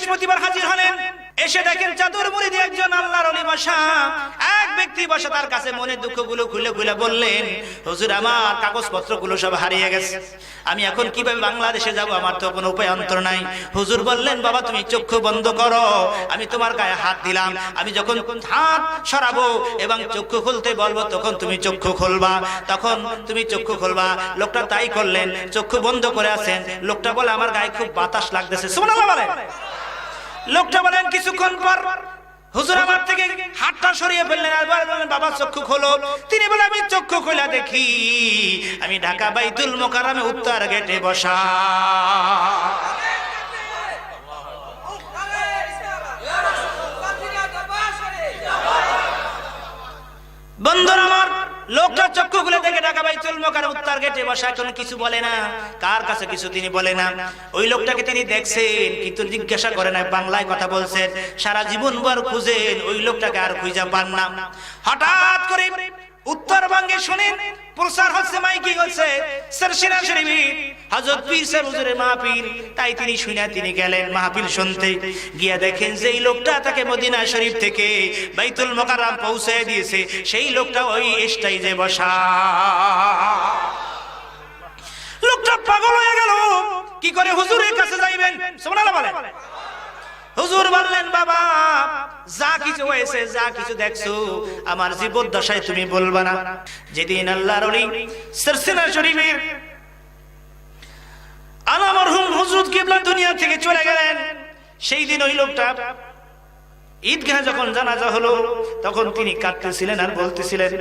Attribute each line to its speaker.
Speaker 1: বৃহস্পতিবার হাজির হলেন। এসে দেখেন চাদর মুড়ি দিয়ে একজন আল্লাহর অলি বসা। এক ব্যক্তি বসে তার কাছে মনের দুঃখগুলো খুলে খুলে বললেন, হুজুর, আমার কাগজপত্রগুলো সব হারিয়ে গেছে। আমি এখন কীভাবে বাংলাদেশে যাব? আমার তো কোনো উপায় অন্তর নাই। হুজুর বললেন, বাবা, তুমি চক্ষু বন্ধ করো। আমি তোমার গায়ে হাত দিলাম। আমি যখন হাত সরাবো এবং চক্ষু খুলতে বলব, তখন তুমি চক্ষু খুলবা। তখন তুমি চক্ষু খুলবা। লোকটা তাই করলেন। চক্ষু বন্ধ করে আছেন। লোকটা বলে, আমার গায়ে খুব বাতাস লাগতেছে। সুবহানাল্লাহ বলে। লোকটা বলেন, কিছুক্ষণ পর হুজুর আমার থেকে হাতটা সরিয়ে ফেললেন আর বাবা, চক্ষু খোলো। তিনি বলে, আমি চক্ষু খোলা দেখি। আমি ঢাকা বাইতুল মোকাররমে উত্তর গেটে বসা। বন্ধুরা লোকটা চক্ষু খুলে দেখে ঢাকা বাইতুল মোকাররম উত্তর গেটে বসা, এখন কিছু বলে না। কার কাছে কিছু তিনি বলে না। ওই লোকটাকে তিনি দেখছেন, কিন্তু জিজ্ঞাসা করে না বাংলায় কথা বলছেন। সারা জীবন ভর খুঁজেন, ওই লোকটাকে আর খুঁজে পান না। হঠাৎ করে উত্তরবঙ্গে শুনেন প্রচার হচ্ছে মাইকিং হচ্ছে হযরত পীর সাহেব হুজুরের মাহফিল, তাই তিনি শুনে তিনি গেলেন মাহফিল শুনতে। গিয়া দেখেন যে লোকটা তাকে মদিনা শরীফ থেকে বাইতুল পৌঁছে দিয়েছে, সেই লোকটা ওই স্টেজে বসা। লোকটা পাগল হয়ে গেল। কি করে হুজুরের কাছে যাইবেন? সুবহানাল্লাহ বলেন। হুজুর বললেন, বাবা যা কিছু হয়েছে যা কিছু দেখছ, আমার জীবদ্দশায় তুমি বলবা না। যেদিন আল্লাহর ওলি সরসিনা শরীফের আলামরহুম কিবলা দুনিয়া থেকে চলে গেলেন, সেই দিন ওই লোকটা ঈদগাহ যখন জানাজা হলো, তখন তিনি কাঁদতেছিলেন আর বলতেছিলেন